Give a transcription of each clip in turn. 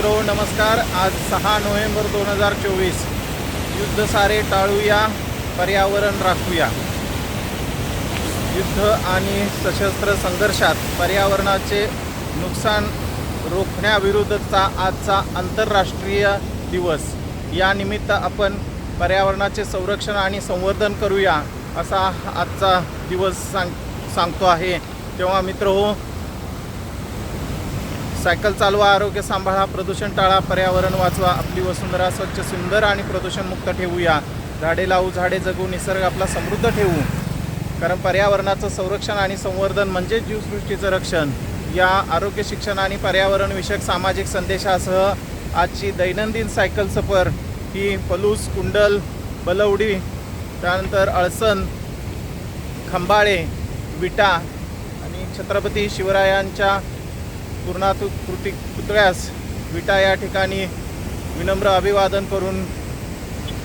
मित्रो नमस्कार. आज सहा नोव्हेंबर दोन हजार चोवीस. युद्ध सारे टाळूया पर्यावरण राखूया. युद्ध आणि सशस्त्र संघर्षात पर्यावरणाचे नुकसान रोखण्याविरुद्धचा आजचा आंतरराष्ट्रीय दिवस. या निमित्त आपण पर्यावरणाचे संरक्षण आणि संवर्धन करूया असा आजचा दिवस सांग सांगतो आहे. तेव्हा मित्र हो सायकल चालवा आरोग्य सांभाळा प्रदूषण टाळा पर्यावरण वाचवा आपली वसुंधरा स्वच्छ सुंदर आणि प्रदूषणमुक्त ठेवूया. झाडे लावू झाडे जगू निसर्ग आपला समृद्ध ठेवू. कारण पर्यावरणाचं संरक्षण आणि संवर्धन म्हणजे जीवसृष्टीचं रक्षण. या आरोग्य शिक्षण आणि पर्यावरणविषयक सामाजिक संदेशासह आजची दैनंदिन सायकल सफर ही पलूस कुंडल बलवडी त्यानंतर अळसन खंबाळे विटा आणि छत्रपती शिवरायांच्या पूर्णातु कृती पुतळ्यास विटा या ठिकाणी विनम्र अभिवादन करून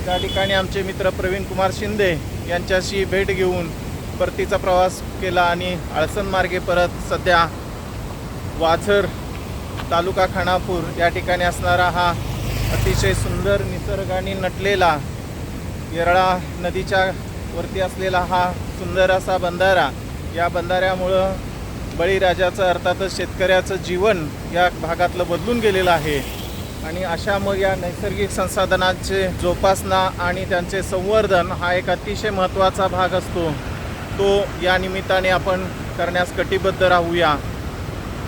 त्या ठिकाणी आमचे मित्र प्रवीण कुमार शिंदे यांच्याशी भेट घेऊन परतीचा प्रवास केला आणि आळसन मार्गे परत सध्या वाझर तालुका खानापूर या ठिकाणी असणारा हा अतिशय सुंदर निसर्गाने नटलेला येरळा नदीच्या वरती असलेला हा सुंदर असा बंधारा. या बंधाऱ्यामुळं बळीराजाचं अर्थातच शेतकऱ्याचं जीवन या भागातलं बदलून गेलेलं आहे. आणि अशा मग या नैसर्गिक संसाधनांचे जोपासना आणि त्यांचे संवर्धन हा एक अतिशय महत्त्वाचा भाग असतो. तो या निमित्ताने आपण करण्यास कटिबद्ध राहूया.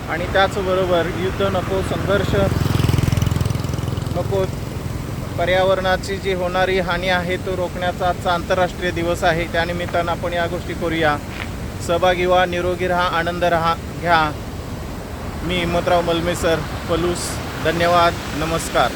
आणि त्याचबरोबर युद्ध नको संघर्ष नको पर्यावरणाची जी होणारी हानी आहे तो रोखण्याचा आजचा आंतरराष्ट्रीय दिवस आहे. त्यानिमित्तानं आपण या गोष्टी करूया. सहभागी व्हा निरोगी राहा आनंद राहा घ्या. मी हिम्मतराव मलमेसर पलूस. धन्यवाद. नमस्कार.